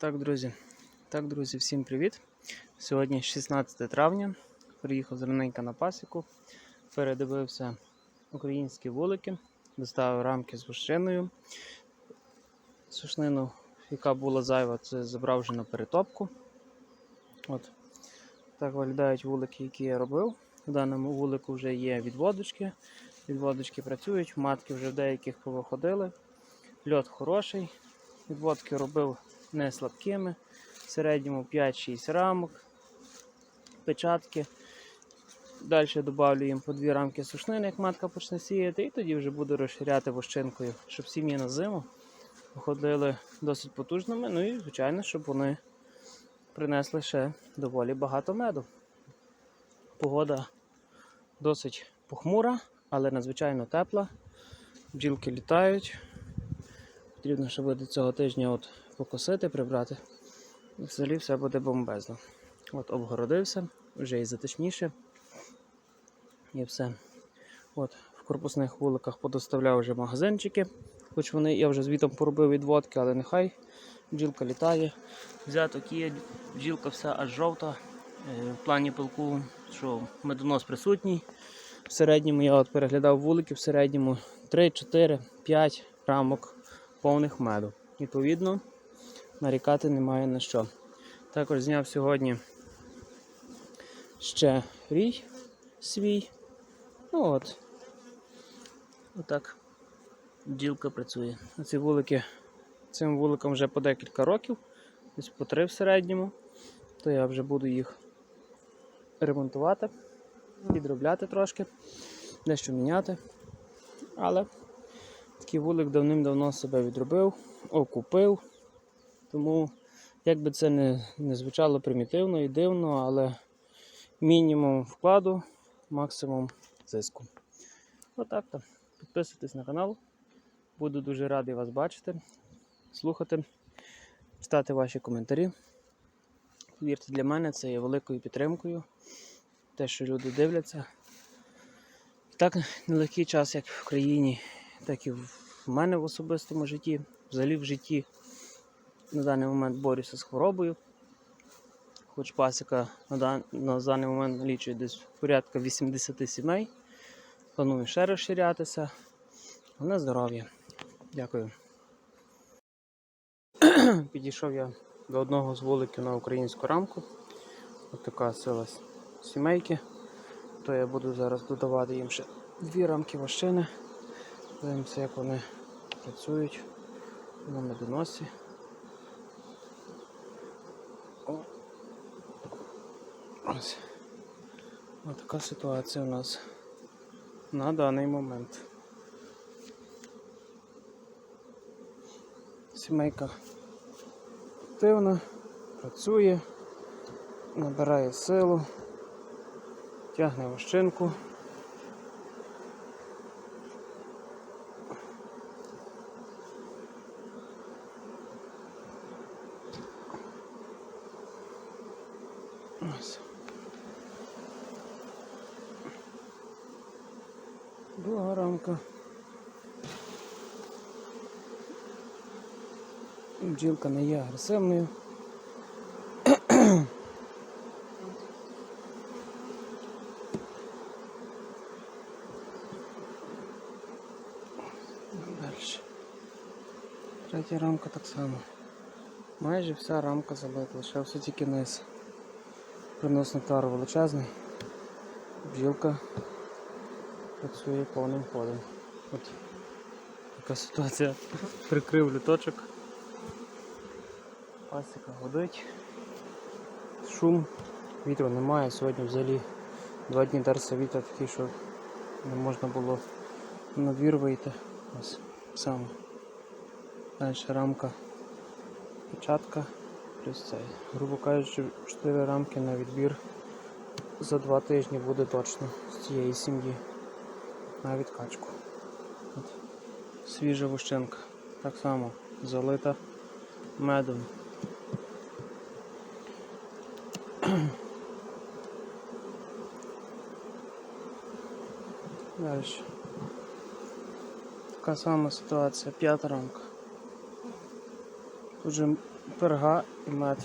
Так, друзі. Так, друзі, всім привіт. Сьогодні 16 травня. Приїхав зраненька на пасіку, передивився українські вулики, доставив рамки з вощиною. Сушнину, яка була зайва, це забрав вже на перетопку. От. Так виглядають вулики, які я робив. В даному вулику вже є відводочки. Відводочки працюють, матки вже в деяких повиходили. Льот хороший. Відводки робив не слабкими. В середньому 5-6 рамок, печатки. Далі додавлю їм по дві рамки сушнини, як матка почне сіяти, і тоді вже буду розширяти вощинкою, щоб сім'ї на зиму виходили досить потужними. Ну і, звичайно, щоб вони принесли ще доволі багато меду. Погода досить похмура, але надзвичайно тепла. Бджілки літають. Потрібно, щоб до цього тижня от покосити, прибрати. І взагалі все буде бомбезно. От обгородився, вже і затишніше. І все. От, в корпусних вуликах подоставляв вже магазинчики. Хоч вони, я вже звітом поробив відводки, але нехай бджілка літає. Взято є, бджілка вся аж жовта. Е, В плані пилку, що медонос присутній. В середньому я от переглядав вулики, в середньому 3, 4, 5 рамок повних меду. Відповідно, нарікати немає на що. Також зняв сьогодні ще рій свій. Ну от. Отак бджілка працює. Ці вулики, цим вуликам вже по декілька років, десь по три в середньому, то я вже буду їх ремонтувати, підробляти трошки, дещо міняти. Але такий вулик давним-давно себе відробив, окупив. Тому, як би це не, не звучало примітивно і дивно, але мінімум вкладу, максимум зиску. Отак то. Підписуйтесь на канал. Буду дуже радий вас бачити, слухати, читати ваші коментарі. Вірте, для мене це є великою підтримкою. Те, що люди дивляться. Так нелегкий час, як в країні, так і в мене в особистому житті, взагалі в житті на даний момент борюся з хворобою. Хоч пасіка на, дан... на даний момент налічує десь порядка 80 сімей. Планую ще розширятися. Головне здоров'я. Дякую. Підійшов я до одного з вуликів на українську рамку. Ось така сила сімейки. То я буду зараз додавати їм ще дві рамки вощини. Дивимося, як вони працюють на медоносі. Ось. Ось така ситуація у нас на даний момент. Сімейка активна, працює, набирає силу, тягне вощинку. Ось. Друга рамка. Бджілка не є агресивною. Далі. Третя рамка так само. Майже вся рамка залита, лишився тільки низ. Принос нектару величезний. Бджілка працює повним ходом. От така ситуація. Прикрив літочок. Пасіка годить. Шум, вітру немає. Сьогодні взагалі два дні дерся вітер такий, що не можна було на двір вийти. Ось саме. Далі рамка, печатка, плюс цей. Грубо кажучи, 4 рамки на відбір за два тижні буде точно з цієї сім'ї на відкачку. От. Свіжа вощинка. Так само залита медом. Далі. Така сама ситуація, п'ята рамка. Тут же перга і мед.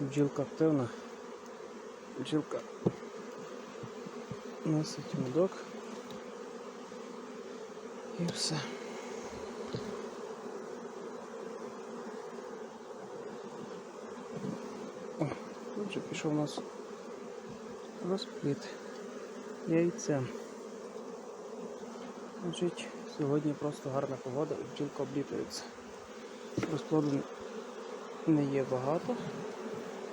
Бджілка активна. Бджілка носить медок. І все. О, тут же пішов у нас розпліт яйця. Значить, сьогодні просто гарна погода і бджілка облітується. Розплоду не є багато.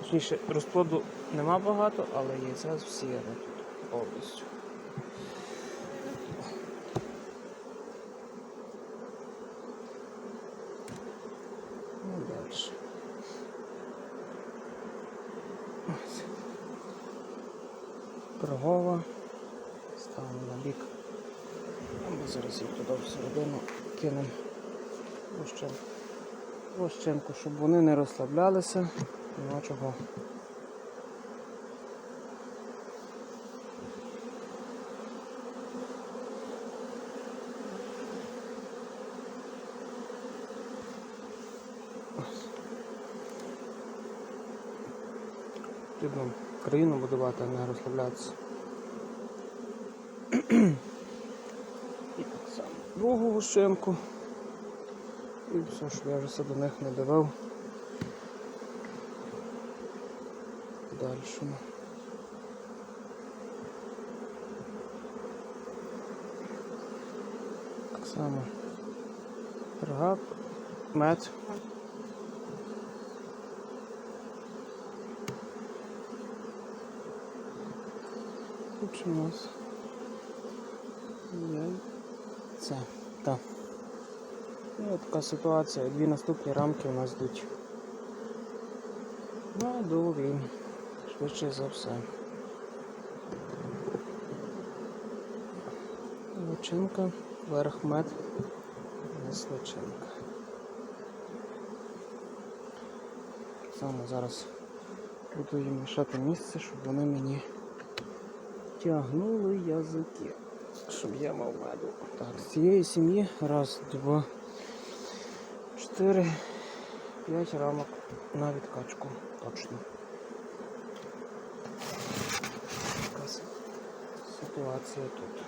Точніше, розплоду нема багато, але яйця всі є тут повністю. Ну. Пирогова. Ставимо на бік. Ми зараз їх туди всередину кинемо. Розчинку, щоб вони не розслаблялися. Нема чого. Потрібно країну будувати, а не розслаблятися. І так само другу гущенку. І все, що я вже все до них не давав. Дальшому. Так само. Рогат, мед. Тут у нас? Яйця. Так. І от така ситуація. Дві наступні рамки у нас йдуть. Медові. Швидше за все. Личинка, верх мед, низ личинка. Само зараз буду їм лишати місце, щоб вони мені тягнули язики. Щоб я мав меду. Так, з цієї сім'ї раз, два, чотири, п'ять рамок на відкачку. Точно. Така с- ситуація тут.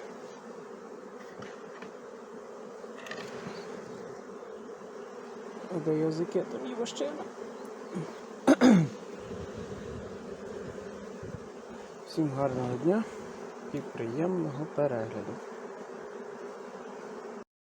Де язики, там і вощина. Всім гарного дня і приємного перегляду.